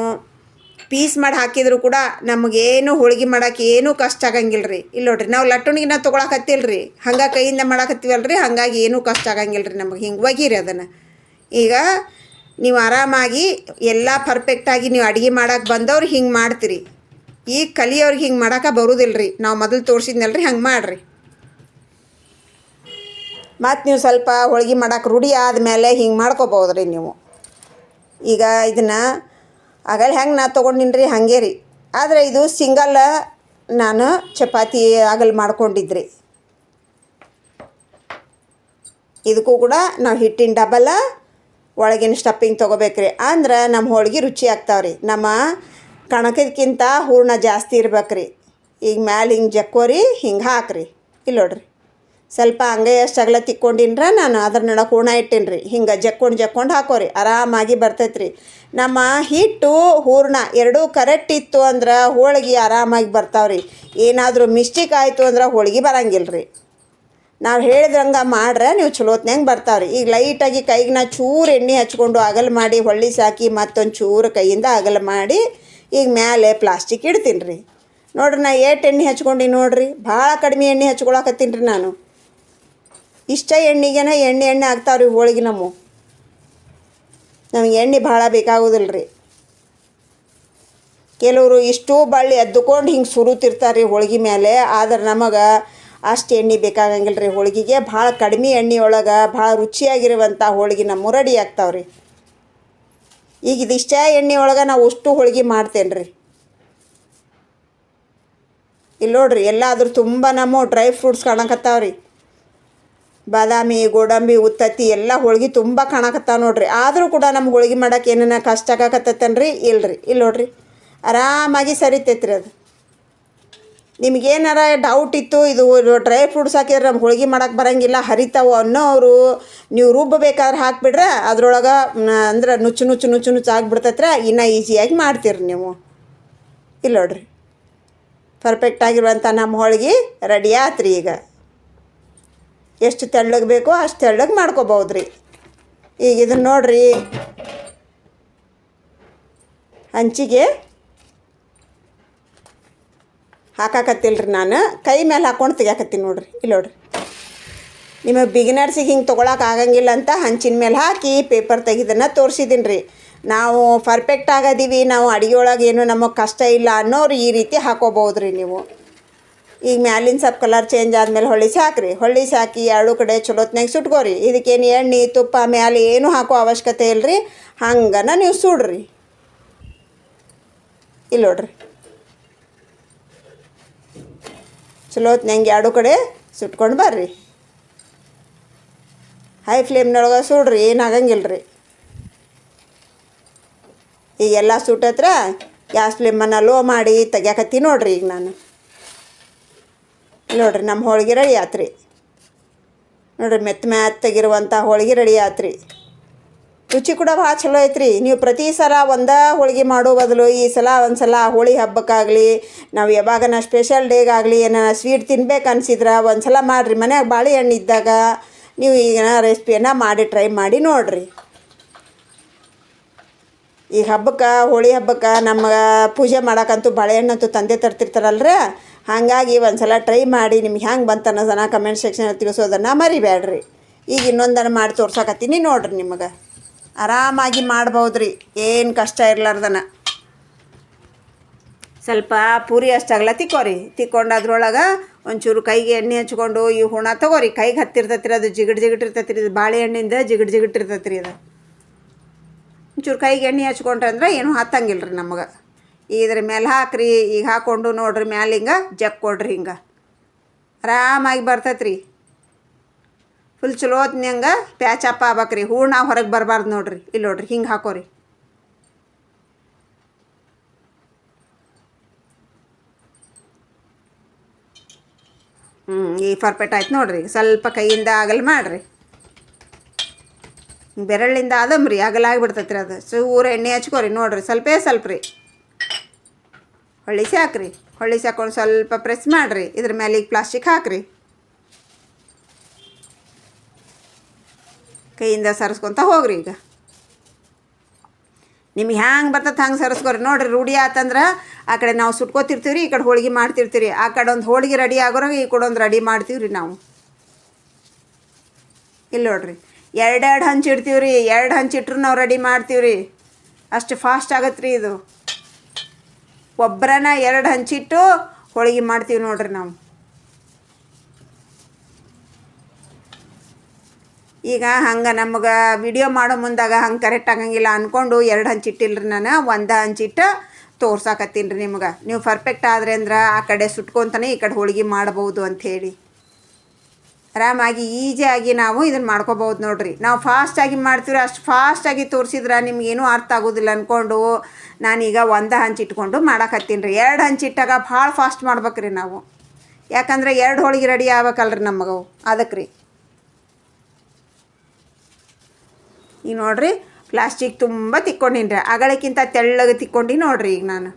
ಪೀಸ್ ಮಾಡಿ ಹಾಕಿದ್ರು ಕೂಡ ನಮಗೇನು ಹೋಳಿಗೆ ಮಾಡೋಕೆ ಏನೂ ಕಷ್ಟ ಆಗಂಗಿಲ್ಲ ರೀ ಇಲ್ಲಿ ನೋಡ್ರಿ, ನಾವು ಲಟ್ಟಣಿಗಿನ ತೊಗೊಳಕತ್ತಿಲ್ಲ ರೀ ಹಂಗೆ ಕೈಯಿಂದ ಮಾಡಕತ್ತೀವಲ್ಲ ರೀ ಹಾಗಾಗಿ ಏನೂ ಕಷ್ಟ ಆಗಂಗಿಲ್ಲ ರೀ ನಮಗೆ. ಹಿಂಗೆ ಒಗೀರಿ ಅದನ್ನು. ಈಗ ನೀವು ಆರಾಮಾಗಿ ಎಲ್ಲ ಪರ್ಫೆಕ್ಟಾಗಿ ನೀವು ಅಡುಗೆ ಮಾಡೋಕೆ ಬಂದವ್ರು ಹಿಂಗೆ ಮಾಡ್ತೀರಿ. ಈಗ ಕಲಿಯೋರಿಗೆ ಹಿಂಗೆ ಮಾಡೋಕೆ ಬರೋದಿಲ್ಲ ರೀ ನಾವು ಮೊದಲು ತೋರಿಸಿದ್ನಲ್ಲ ರೀ ಹಂಗೆ ಮಾಡಿರಿ. ಮತ್ತು ನೀವು ಸ್ವಲ್ಪ ಹೋಳಿಗೆ ಮಾಡೋಕೆ ರೂಢಿ ಆದಮೇಲೆ ಹಿಂಗೆ ಮಾಡ್ಕೋಬೋದ್ರಿ ನೀವು. ಈಗ ಇದನ್ನು ಆಗಲ್ಲ ಹೆಂಗೆ ನಾ ತೊಗೊಂಡಿನಿ ರೀ ಹಾಗೆ ರೀ. ಆದರೆ ಇದು ಸಿಂಗಲ್ ನಾನು ಚಪಾತಿ ಆಗಲ್ ಮಾಡ್ಕೊಂಡಿದ್ರಿ. ಇದಕ್ಕೂ ಕೂಡ ನಾವು ಹಿಟ್ಟಿನ ಡಬಲ ಒಳಗಿನ ಸ್ಟಫಿಂಗ್ ತೊಗೋಬೇಕ್ರಿ. ಅಂದ್ರೆ ನಮ್ಮ ಹೋಳಿಗೆ ರುಚಿ ಆಗ್ತಾವ್ರಿ. ನಮ್ಮ ಕಣಕದಕ್ಕಿಂತ ಹೂರ್ಣ ಜಾಸ್ತಿ ಇರ್ಬೇಕ್ರಿ. ಈಗ ಮ್ಯಾಲೆ ಹಿಂಗೆ ಜಕ್ಕೋರಿ, ಹಿಂಗೆ ಹಾಕ್ರಿ. ಇಲ್ಲಿ ನೋಡ್ರಿ. ಸ್ವಲ್ಪ ಹಂಗೆ ಎಷ್ಟು ಅಗಲ ತಿಕ್ಕೊಂಡಿನ್ರ, ನಾನು ಅದ್ರ ನಡಕ್ಕೆ ಹೂರ್ಣ ಇಟ್ಟೀನಿ ರೀ ಹಿಂಗೆ ಜಕ್ಕೊಂಡು ಜಕ್ಕೊಂಡು ಹಾಕೋರಿ, ಆರಾಮಾಗಿ ಬರ್ತೈತೆ ರೀ ನಮ್ಮ ಹಿಟ್ಟು, ಹೂರ್ಣ ಎರಡೂ ಕರೆಕ್ಟ್ ಇತ್ತು ಅಂದ್ರೆ ಹೋಳಿಗೆ ಆರಾಮಾಗಿ ಬರ್ತಾವ್ರಿ. ಏನಾದರೂ ಮಿಸ್ಟೇಕ್ ಆಯಿತು ಅಂದ್ರೆ ಹೋಳಿಗೆ ಬರಂಗಿಲ್ಲ ರೀ ನಾವು ಹೇಳಿದ್ರಂಗೆ ಮಾಡ್ರೆ, ನೀವು ಚಲೋತ್ನಂಗೆ ಬರ್ತಾವ್ರಿ. ಈಗ ಲೈಟಾಗಿ ಕೈಗೆ ನಾ ಚೂರು ಎಣ್ಣೆ ಹಚ್ಕೊಂಡು ಅಗಲ ಮಾಡಿ, ಹೊಳ್ಳಿ ಸಾಕಿ ಮತ್ತೊಂದು ಚೂರು ಕೈಯಿಂದ ಅಗಲ ಮಾಡಿ, ಈಗ ಮ್ಯಾಲೆ ಪ್ಲಾಸ್ಟಿಕ್ ಇಡ್ತೀನಿ ರೀ ನೋಡ್ರಿ ನಾ ಏಟ್ ಎಣ್ಣೆ ಹಚ್ಕೊಂಡು ನೋಡ್ರಿ, ಭಾಳ ಕಡಿಮೆ ಎಣ್ಣೆ ಹಚ್ಕೊಳಕತ್ತೀನಿ ರೀ ನಾನು. ಇಷ್ಟ ಎಣ್ಣೆಗೇನ ಎಣ್ಣೆ ಎಣ್ಣೆ ಆಗ್ತಾವ್ರಿ ಹೋಳಿಗೆ ನಮ್ಮ. ನಮಗೆ ಎಣ್ಣೆ ಭಾಳ ಬೇಕಾಗೋದಿಲ್ಲ ರೀ ಕೆಲವರು ಇಷ್ಟು ಬಳ್ಳಿ ಎದ್ದುಕೊಂಡು ಹಿಂಗೆ ಸುರುತಿರ್ತಾರೆ ರೀ ಹೋಳ್ಗೆ ಮೇಲೆ ಆದ್ರೆ ನಮಗೆ ಅಷ್ಟು ಎಣ್ಣೆ ಬೇಕಾಗಂಗಿಲ್ಲ ರೀ ಹೋಳಿಗೆಗೆ. ಭಾಳ ಕಡಿಮೆ ಎಣ್ಣೆ ಒಳಗೆ ಭಾಳ ರುಚಿಯಾಗಿರುವಂಥ ಹೋಳಿಗೆ ನಮ್ಮ ರೆಡಿ ಆಗ್ತಾವ್ರಿ ಈಗ ಇದಿಷ್ಟ ಎಣ್ಣೆ ಒಳಗೆ ನಾವು ಅಷ್ಟು ಹೋಳಿಗೆ ಮಾಡ್ತೇನೆ ರೀ ಇಲ್ಲ ನೋಡ್ರಿ, ಎಲ್ಲಾದರೂ ತುಂಬ ನಮ್ಮ ಡ್ರೈ ಫ್ರೂಟ್ಸ್ ಕಾಣಕತ್ತಾವ್ರಿ. ಬಾದಾಮಿ, ಗೋಡಂಬಿ, ಉತ್ತತ್ತಿ ಎಲ್ಲ ಹೋಳ್ಗೆ ತುಂಬ ಕಾಣಕತ್ತಾವ ನೋಡ್ರಿ. ಆದರೂ ಕೂಡ ನಮ್ಗೆ ಹೋಳ್ಗೆ ಮಾಡೋಕೆ ಏನೇನ ಕಷ್ಟ ಆಗಾಕತ್ತೈತನ್ರಿ? ಇಲ್ರಿ. ಇಲ್ಲಿ ನೋಡ್ರಿ. ಆರಾಮಾಗಿ ಸರಿತೈತ್ರಿ ಅದು. ನಿಮಗೇನಾರ ಡೌಟ್ ಇತ್ತು, ಇದು ಡ್ರೈ ಫ್ರೂಟ್ಸ್ ಹಾಕಿದ್ರೆ ನಮ್ಗೆ ಹೋಳ್ಗೆ ಮಾಡೋಕೆ ಬರಂಗಿಲ್ಲ, ಹರಿತಾವು ಅವರು ನೀವು ರುಬ್ಬಬೇಕಾದ್ರೆ ಹಾಕಿಬಿಡ್ರೆ, ಅದ್ರೊಳಗೆ ಅಂದ್ರೆ ನುಚ್ಚು ನುಚ್ಚು ನುಚ್ಚು ನುಚ್ಚು ಆಗಿಬಿಡ್ತೈತ್ರ, ಇನ್ನೂ ಈಸಿಯಾಗಿ ಮಾಡ್ತೀರಿ ನೀವು. ಇಲ್ಲ ನೋಡ್ರಿ. ಪರ್ಫೆಕ್ಟ್ ಆಗಿರುವಂಥ ನಮ್ಮ ಹೋಳ್ಗೆ ರೆಡಿ ಆತ್ರಿ ಈಗ. ಎಷ್ಟು ತೆಳ್ಳಗೆ ಬೇಕೋ ಅಷ್ಟು ತೆಳ್ಳಗೆ ಮಾಡ್ಕೋಬೋದು ರೀ ಈಗ ಇದನ್ನು ನೋಡ್ರಿ. ಹಂಚಿಗೆ ಹಾಕಾಕತ್ತಿಲ್ಲ ರೀ ನಾನು. ಕೈ ಮೇಲೆ ಹಾಕ್ಕೊಂಡು ತೆಗಿಯಾಕತ್ತೀನಿ ನೋಡ್ರಿ. ಇಲ್ಲಿ ನೋಡ್ರಿ. ನಿಮಗೆ ಬಿಗಿನರ್ಸಿಗೆ ಹಿಂಗೆ ತೊಗೊಳಕ್ಕೆ ಆಗಂಗಿಲ್ಲ ಅಂತ ಹಂಚಿನ ಮೇಲೆ ಹಾಕಿ ಪೇಪರ್ ತೆಗೆದನ್ನು ತೋರಿಸಿದ್ದೀನಿ ರೀ ನಾವು ಪರ್ಫೆಕ್ಟ್ ಆಗದೀವಿ. ನಾವು ಅಡುಗೆ ಒಳಗೆ ಏನು ನಮಗೆ ಕಷ್ಟ ಇಲ್ಲ ಅನ್ನೋರು ಈ ರೀತಿ ಹಾಕೋಬೋದು ರೀ ನೀವು. ಈಗ ಮ್ಯಾಲಿನ ಸ್ವಲ್ಪ ಕಲರ್ ಚೇಂಜ್ ಆದಮೇಲೆ ಹೊಳ್ಳಿ ಹಾಕ್ರಿ ಹೊಳ್ಳಿ ಹಾಕಿ ಎರಡು ಕಡೆ ಚಲೋತ್ನಾಗ ಸುಟ್ಕೋರಿ. ಇದಕ್ಕೇನು ಎಣ್ಣೆ, ತುಪ್ಪ ಮ್ಯಾಲೆ ಏನು ಹಾಕೋ ಅವಶ್ಯಕತೆ ಇಲ್ಲರಿ ಹಂಗನ ನೀವು ಸುಡ್ರಿ. ಇಲ್ಲ ನೋಡ್ರಿ. ಚಲೋತ್ನಂಗೆ ಎರಡು ಕಡೆ ಸುಟ್ಕೊಂಡು ಬರ್ರಿ. ಹೈ ಫ್ಲೇಮ್ನೊಳಗೆ ಸುಡ್ರಿ, ಏನು ಆಗಂಗಿಲ್ಲ ರೀ ಈಗೆಲ್ಲ ಸುಟ್ಟತ್ರ ಗ್ಯಾಸ್ ಫ್ಲೇಮನ್ನು ಲೋ ಮಾಡಿ ತೆಗ್ಯಾಕತ್ತಿ ನೋಡ್ರಿ ಈಗ ನಾನು. ನೋಡ್ರಿ, ನಮ್ಮ ಹೋಳಿಗೆ ರೆಡಿ ಆತ್ರಿ. ನೋಡ್ರಿ, ಮೆತ್ತ ಮೆತ್ತಗಿರುವಂಥ ಹೋಳಿಗೆ ರೆಡಿ ಆತ್ರಿ. ರುಚಿ ಕೂಡ ಭಾಳ ಚಲೋ ಐತ್ರಿ. ನೀವು ಪ್ರತಿ ಸಲ ಒಂದೇ ಹೋಳಿಗೆ ಮಾಡೋ ಬದಲು ಈ ಸಲ ಒಂದು ಸಲ ಹೋಳಿ ಹಬ್ಬಕ್ಕಾಗಲಿ, ನಾವು ಯಾವಾಗನ ಸ್ಪೆಷಲ್ ಡೇಗಾಗಲಿ ಏನಾರ ಸ್ವೀಟ್ ತಿನ್ಬೇಕು ಅನ್ಸಿದ್ರೆ ಒಂದು ಸಲ ಮಾಡಿರಿ. ಮನ್ಯಾಗ ಬಾಳೆಹಣ್ಣು ಇದ್ದಾಗ ನೀವು ಈಗ ರೆಸಿಪಿಯನ್ನು ಮಾಡಿ ಟ್ರೈ ಮಾಡಿ ನೋಡಿರಿ. ಈ ಹಬ್ಬಕ್ಕೆ, ಹೋಳಿ ಹಬ್ಬಕ್ಕೆ ನಮ್ಗೆ ಪೂಜೆ ಮಾಡೋಕ್ಕಂತೂ ಬಾಳೆಹಣ್ಣಂತೂ ತಂದೆ ತರ್ತಿರ್ತಾರಲ್ರ? ಹಾಗಾಗಿ ಒಂದು ಸಲ ಟ್ರೈ ಮಾಡಿ ನಿಮ್ಗೆ ಹೆಂಗೆ ಬಂತು ಜನ ಕಮೆಂಟ್ ಸೆಕ್ಷನಲ್ಲಿ ತಿಳಿಸೋದನ್ನು ಮರಿಬೇಡ್ರಿ ಈಗ ಇನ್ನೊಂದನ್ನು ಮಾಡಿ ತೋರ್ಸಕತ್ತೀನಿ ನೋಡ್ರಿ ನಿಮಗೆ. ಆರಾಮಾಗಿ ಮಾಡ್ಬೋದ್ರಿ ಏನು ಕಷ್ಟ ಇರ್ಲಾರ್ದನ. ಸ್ವಲ್ಪ ಪೂರಿ ಅಷ್ಟಾಗಲ್ಲ ತಿಕ್ಕೋರಿ ತಿಕ್ಕೊಂಡು ಅದ್ರೊಳಗೆ ಒಂಚೂರು ಕೈಗೆ ಎಣ್ಣೆ ಹಚ್ಕೊಂಡು ಈ ಹುಣ ತಗೋರಿ. ಕೈಗೆ ಹತ್ತಿರ್ತೈತಿ ಅದು, ಜಿಗಿಡ್ ಜಿಗಿಟಿರ್ತೈತಿ ಇದು ಬಾಳೆಹಣ್ಣಿಂದ ಜಿಗುಡ್ ಇರ್ತೈತ್ರಿ ಅದು. ಒಂಚೂರು ಕೈಗೆ ಎಣ್ಣೆ ಹಚ್ಕೊಂಡ್ರೆ ಅಂದ್ರೆ ಏನೂ ಹತ್ತಂಗಿಲ್ಲ ರೀ ನಮಗೆ. ಇದ್ರ ಮೇಲೆ ಹಾಕ್ರಿ, ಈಗ ಹಾಕ್ಕೊಂಡು ನೋಡ್ರಿ ಮ್ಯಾಲೆ ಹಿಂಗೆ, ಜಗ್ ಕೊಡ್ರಿ ಹಿಂಗೆ. ಆರಾಮಾಗಿ ಬರ್ತೈತ್ರಿ. ಫುಲ್ ಚಲೋ ಹಂಗೆ ಪ್ಯಾಚಪ್ಪ ಆಗ್ಬೇಕ್ರಿ. ಹೂರ್ಣ ಹೊರಗೆ ಬರಬಾರ್ದು ನೋಡ್ರಿ. ಇಲ್ಲಿ ನೋಡ್ರಿ, ಹಿಂಗೆ ಹಾಕೋರಿ. ಹ್ಞೂ ಈ ಪರ್ಫೆಕ್ಟ್ ಆಯ್ತು ನೋಡ್ರಿ. ಸ್ವಲ್ಪ ಕೈಯಿಂದ ಆಗಲ್ ಮಾಡಿರಿ. ಬೆರಳಿಂದ ಅದಮ್ರಿ ಅಗಲಾಗಿ ಬಿಡ್ತೈತ್ರಿ ಅದು ಸೂರ ಎಣ್ಣೆ ಹಚ್ಕೋರಿ, ನೋಡ್ರಿ, ಸ್ವಲ್ಪೇ ಸ್ವಲ್ಪ ರೀ ಹೊಳ್ಳಿಸಿ ಹಾಕ್ರಿ ಹೊಳ್ಳಿಸಿ ಹಾಕೊಂಡು ಸ್ವಲ್ಪ ಪ್ರೆಸ್ ಮಾಡಿರಿ, ಇದ್ರ ಮೇಲೆ ಈಗ ಪ್ಲಾಸ್ಟಿಕ್ ಹಾಕ್ರಿ. ಕೈಯಿಂದ ಸರಿಸ್ಕೊತ ಹೋಗ್ರಿ ಈಗ. ನಿಮ್ಗೆ ಹ್ಯಾಂಗೆ ಬರ್ತದೆ ಹಂಗೆ ಸರಿಸ್ಕೊರಿ. ನೋಡ್ರಿ, ರೂಢಿ ಆತಂದ್ರೆ ಆ ಕಡೆ ನಾವು ಸುಟ್ಕೋತಿರ್ತೀವಿ ರೀ ಈ ಕಡೆ ಹೋಳಿಗೆ ಮಾಡ್ತಿರ್ತೀವಿ ರೀ ಆ ಕಡೆ ಒಂದು ಹೋಳಿಗೆ ರೆಡಿ ಆಗೋರಾಗ ಈ ಕಡೆ ಒಂದು ರೆಡಿ ಮಾಡ್ತೀವಿ ರೀ ನಾವು. ಇಲ್ಲಿ ನೋಡ್ರಿ ಎರಡೆರಡು ಹಂಚಿಡ್ತೀವಿ ರೀ ಎರಡು ಹಂಚಿಟ್ರು ನಾವು ರೆಡಿ ಮಾಡ್ತೀವಿ ರೀ ಅಷ್ಟು ಫಾಸ್ಟ್ ಆಗತ್ತೆ ರೀ ಇದು. ಒಬ್ಬರನ್ನ ಎರಡು ಹಂಚಿಟ್ಟು ಹೋಳಿಗೆ ಮಾಡ್ತೀವಿ ನೋಡ್ರಿ ನಾವು. ಈಗ ಹಂಗೆ ನಮಗೆ ವಿಡಿಯೋ ಮಾಡೋ ಮುಂದಾಗ ಹಂಗೆ ಕರೆಕ್ಟ್ ಆಗಂಗಿಲ್ಲ ಅಂದ್ಕೊಂಡು ಎರಡು ಹಂಚಿಟ್ಟಿಲ್ರಿ ನಾನು, ಒಂದು ಹಂಚಿಟ್ಟು ತೋರ್ಸಾಕತ್ತೀನಿ ರೀ ನಿಮ್ಗೆ. ನೀವು ಪರ್ಫೆಕ್ಟ್ ಆದ್ರೆ ಅಂದ್ರೆ ಆ ಕಡೆ ಸುಟ್ಕೊತಾನೆ ಈ ಕಡೆ ಹೋಳಿಗೆ ಮಾಡ್ಬೋದು ಅಂಥೇಳಿ ಆರಾಮಾಗಿ ಈಸಿಯಾಗಿ ನಾವು ಇದನ್ನು ಮಾಡ್ಕೋಬೋದು ನೋಡ್ರಿ. ನಾವು ಫಾಸ್ಟಾಗಿ ಮಾಡ್ತೀವಿ ಅಷ್ಟು ಫಾಸ್ಟಾಗಿ ತೋರಿಸಿದ್ರೆ ನಿಮ್ಗೇನು ಅರ್ಥ ಆಗೋದಿಲ್ಲ ಅಂದ್ಕೊಂಡು ನಾನೀಗ ಒಂದು ಹಂಚು ಇಟ್ಕೊಂಡು ಮಾಡಕತ್ತೀನಿ ರೀ ಎರಡು ಹಂಚಿಟ್ಟಾಗ ಭಾಳ ಫಾಸ್ಟ್ ಮಾಡ್ಬೇಕ್ರಿ ನಾವು. ಯಾಕಂದ್ರೆ ಎರಡು ಹೋಳಿಗೆ ರೆಡಿ ಆಗ್ಬೇಕಲ್ರಿ ನಮಗೆ ಅದಕ್ಕೆ ರೀ ಈಗ ನೋಡ್ರಿ ಪ್ಲಾಸ್ಟಿಕ್ ತುಂಬ ತಿಕ್ಕೊಂಡಿನಿ ರೀ ಅಗಳಕ್ಕಿಂತ ತೆಳ್ಳಗೆ ತಿಕ್ಕೊಂಡು ನೋಡ್ರಿ ಈಗ ನಾನು.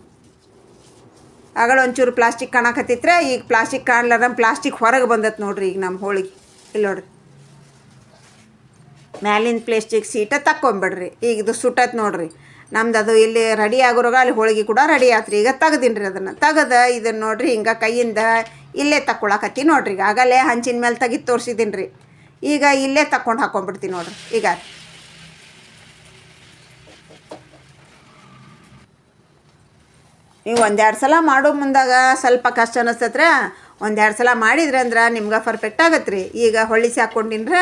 ಒಂಚೂರು ಪ್ಲಾಸ್ಟಿಕ್ ಕಾಣಕತ್ತಿತ್ರೆ ಈಗ ಪ್ಲಾಸ್ಟಿಕ್ ಕಾಣ್ಲಾರ ಪ್ಲಾಸ್ಟಿಕ್ ಹೊರಗೆ ಬಂದತ್ ನೋಡ್ರಿ ಈಗ ನಮ್ಮ ಹೋಳಿಗೆ. ಇಲ್ಲಿ ನೋಡ್ರಿ. ಮ್ಯಾಲಿನ ಪ್ಲಾಸ್ಟಿಕ್ ಸೀಟ ತಕ್ಕೊಂಬಿಡ್ರಿ. ಈಗ ಇದು ಸುಟ್ಟತ್ ನೋಡ್ರಿ. ನಮ್ದು ಅದು ಇಲ್ಲಿ ರೆಡಿ ಆಗೋರಾಗ ಅಲ್ಲಿ ಹೋಳಿಗೆ ಕೂಡ ರೆಡಿ ಆತ್ರಿ. ಈಗ ತೆಗ್ದಿನ್ರಿ ಅದನ್ನು. ತೆಗೆದ ಇದನ್ನು ನೋಡ್ರಿ, ಹಿಂಗೆ ಕೈಯಿಂದ ಇಲ್ಲೇ ತಕ್ಕೊಳಕತ್ತಿ ನೋಡ್ರಿ. ಈಗ ಆಗಲೇ ಹಂಚಿನ ಮೇಲೆ ತೆಗಿದು ತೋರಿಸಿದ್ದೀನಿ ರೀ ಈಗ ಇಲ್ಲೇ ತಕ್ಕೊಂಡು ಹಾಕೊಂಡ್ಬಿಡ್ತೀನಿ ನೋಡ್ರಿ. ಈಗ ನೀವು ಒಂದೆರಡು ಸಲ ಮಾಡೋ ಮುಂದಾಗ ಸ್ವಲ್ಪ ಕಷ್ಟ ಅನ್ನಿಸ್ತತ್ರ ಒಂದೆರಡು ಸಲ ಮಾಡಿದ್ರೆ ಅಂದ್ರೆ ನಿಮ್ಗೆ ಪರ್ಫೆಕ್ಟ್ ಆಗತ್ತೆ ರೀ ಈಗ ಹೊಳಿಸಿ ಹಾಕ್ಕೊಂಡಿನ್ರ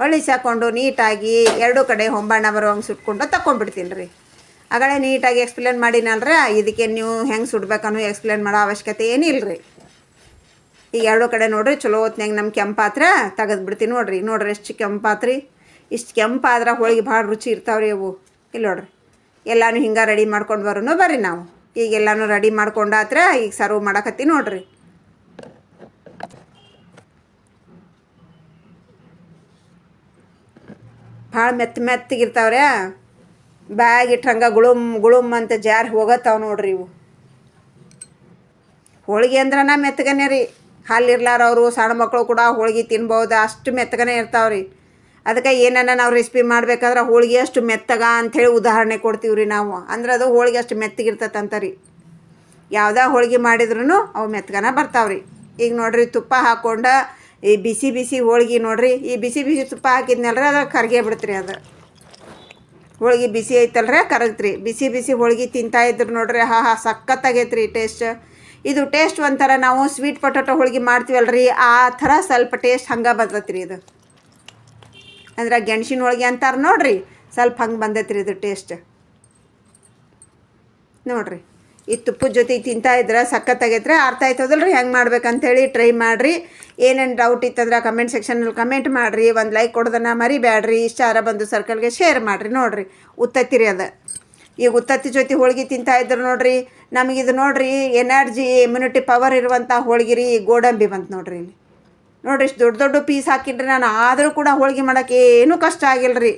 ಹೊಳಿಸಿ ಹಾಕ್ಕೊಂಡು ನೀಟಾಗಿ ಎರಡೂ ಕಡೆ ಹೊಂಬಣ್ಣ ಬರುವಂಗೆ ಸುಟ್ಕೊಂಡು ತಗೊಂಡ್ಬಿಡ್ತೀನಿ ರೀ ಆಗಲೇ ನೀಟಾಗಿ ಎಕ್ಸ್ಪ್ಲೇನ್ ಮಾಡಿನಲ್ರ? ಇದಕ್ಕೆ ನೀವು ಹೆಂಗೆ ಸುಡ್ಬೇಕನ್ನೋ ಎಕ್ಸ್ಪ್ಲೇನ್ ಮಾಡೋ ಅವಶ್ಯಕತೆ ಏನಿಲ್ಲ ರೀ ಈಗ ಎರಡೂ ಕಡೆ ನೋಡ್ರಿ, ಚಲೋ ಹೊತ್ನ್ಯಾಗ ನಮ್ಮ ಕೆಂಪಾತ್ರ ತೆಗೆದ್ಬಿಡ್ತೀನಿ ನೋಡ್ರಿ. ನೋಡ್ರಿ ಎಷ್ಟು ಕೆಂಪಾತ್ರಿ. ಇಷ್ಟು ಕೆಂಪಾದ್ರೆ ಹೋಳಿಗೆ ಭಾಳ ರುಚಿ ಇರ್ತಾವ್ರಿ ಅವು. ಇಲ್ಲಿ ನೋಡ್ರಿ. ಎಲ್ಲನೂ ಹಿಂಗೆ ರೆಡಿ ಮಾಡ್ಕೊಂಡು ಬರೋನು ಬರ್ರಿ ನಾವು. ಈಗ ಎಲ್ಲಾನು ರೆಡಿ ಮಾಡ್ಕೊಂಡಾತ್ರ ಈಗ ಸರ್ವ್ ಮಾಡಕತ್ತಿ ನೋಡ್ರಿ. ಭಾಳ ಮೆತ್ತ ಮೆತ್ತಗಿರ್ತಾವ್ರೆ. ಬ್ಯಾಗ್ ಇಟ್ಟು ಗುಳುಮ್ ಗುಳುಮ್ ಅಂತ ಜಾರಿ ಹೋಗತ್ತಾವ ನೋಡ್ರಿ ಇವು. ಹೋಳಿಗೆ ಅಂದ್ರನ ಮೆತ್ತಗನೆ ರೀ. ಹಾಲಿರ್ಲಾರವರು ಸಣ್ಣ ಮಕ್ಕಳು ಕೂಡ ಹೋಳಿಗೆ ತಿನ್ಬೋದು, ಅಷ್ಟು ಮೆತ್ತಗನೆ ಇರ್ತಾವ್ರಿ. ಅದಕ್ಕೆ ಏನನ್ನ ನಾವು ರೆಸಿಪಿ ಮಾಡ್ಬೇಕಾದ್ರೆ ಹೋಳಿಗೆ ಅಷ್ಟು ಮೆತ್ತಗ ಅಂಥೇಳಿ ಉದಾಹರಣೆ ಕೊಡ್ತೀವಿ ರೀ ನಾವು. ಅಂದ್ರೆ ಅದು ಹೋಳಿಗೆ ಅಷ್ಟು ಮೆತ್ತಗಿರ್ತೈತಂತ ರೀ. ಯಾವುದೇ ಹೋಳಿಗೆ ಮಾಡಿದ್ರೂ ಅವು ಮೆತ್ತಗನ ಬರ್ತಾವ್ರಿ ಈಗ ನೋಡ್ರಿ ತುಪ್ಪ ಹಾಕ್ಕೊಂಡು ಈ ಬಿಸಿ ಬಿಸಿ ಹೋಳಿಗೆ ನೋಡ್ರಿ. ಈ ಬಿಸಿ ಬಿಸಿ ತುಪ್ಪ ಹಾಕಿದ್ನಲ್ರಿ ಅದು ಕರ್ಗೆ ಬಿಡ್ತ್ರಿ ಅದು. ಹೋಳಿಗೆ ಬಿಸಿ ಐತಲ್ರಿ ಕರಗ್ತ್ರಿ. ಬಿಸಿ ಬಿಸಿ ಹೋಳಿಗೆ ತಿಂತಾ ಇದ್ರು ನೋಡ್ರಿ ಹಾ ಹಾ ಸಖತ್ತಾಗೈತ್ರಿ ಟೇಸ್ಟ್ ಇದು ಟೇಸ್ಟ್ ಒಂಥರ ನಾವು ಸ್ವೀಟ್ ಪೊಟೊಟೊ ಹೋಳಿಗೆ ಮಾಡ್ತೀವಲ್ರಿ, ಆ ಥರ ಸ್ವಲ್ಪ ಟೇಸ್ಟ್ ಹಂಗೆ ಬರ್ತೈತೆ ರೀ ಇದು. ಅಂದ್ರೆ ಗೆಣಸಿನ ಹೋಳಿಗೆ ಅಂತಾರೆ ನೋಡ್ರಿ. ಸ್ವಲ್ಪ ಹಂಗೆ ಬಂದೈತ್ರಿ ರೀ ಇದು ಟೇಸ್ಟ್ ನೋಡ್ರಿ. ಈ ತುಪ್ಪದ ಜೊತೆ ತಿಂತಾ ಇದ್ರೆ ಸಖತ್ತಾಗೈತ್ರೆ, ಅರ್ಥ ಆಯ್ತದಲ್ರಿ ಹೆಂಗೆ ಮಾಡ್ಬೇಕಂತೇಳಿ ಟ್ರೈ ಮಾಡಿರಿ. ಏನೇನು ಡೌಟ್ ಇತ್ತಂದ್ರೆ ಕಮೆಂಟ್ ಸೆಕ್ಷನಲ್ಲಿ ಕಮೆಂಟ್ ಮಾಡಿರಿ. ಒಂದು ಲೈಕ್ ಕೊಡೋದನ್ನು ಮರಿಬೇಡ್ರಿ ಇಷ್ಟ ಆರ ಬಂದು ಸರ್ಕಲ್ಗೆ ಶೇರ್ ಮಾಡಿರಿ ನೋಡಿರಿ. ಉತ್ತತ್ತಿರಿ ಅದು. ಈಗ ಉತ್ತತ್ತಿ ಜೊತೆ ಹೋಳಿಗೆ ತಿಂತಾ ಇದ್ರು ನೋಡ್ರಿ. ನಮಗಿದು ನೋಡಿರಿ ಎನರ್ಜಿ ಇಮ್ಯುನಿಟಿ ಪವರ್ ಇರುವಂಥ ಹೋಳಿಗೆ ರೀ ಗೋಡಂಬಿ ಬಂತು ನೋಡ್ರಿ ಇಲ್ಲಿ. ನೋಡ್ರಿ, ಇಷ್ಟು ದೊಡ್ಡ ದೊಡ್ಡ ಪೀಸ್ ಹಾಕಿನ್ರಿ ನಾನು. ಆದರೂ ಕೂಡ ಹೋಳಿಗೆ ಮಾಡೋಕ್ಕೆ ಏನೂ ಕಷ್ಟ ಆಗಿಲ್ಲ ರೀ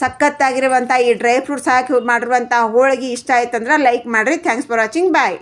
ಸಖತ್ತಾಗಿರುವಂಥ ಈ ಡ್ರೈ ಫ್ರೂಟ್ಸ್ ಹಾಕಿ ಮಾಡಿರುವಂಥ ಹೋಳಿಗೆ ಇಷ್ಟ ಆಯ್ತಂದ್ರೆ ಲೈಕ್ ಮಾಡಿರಿ. Thanks for watching bye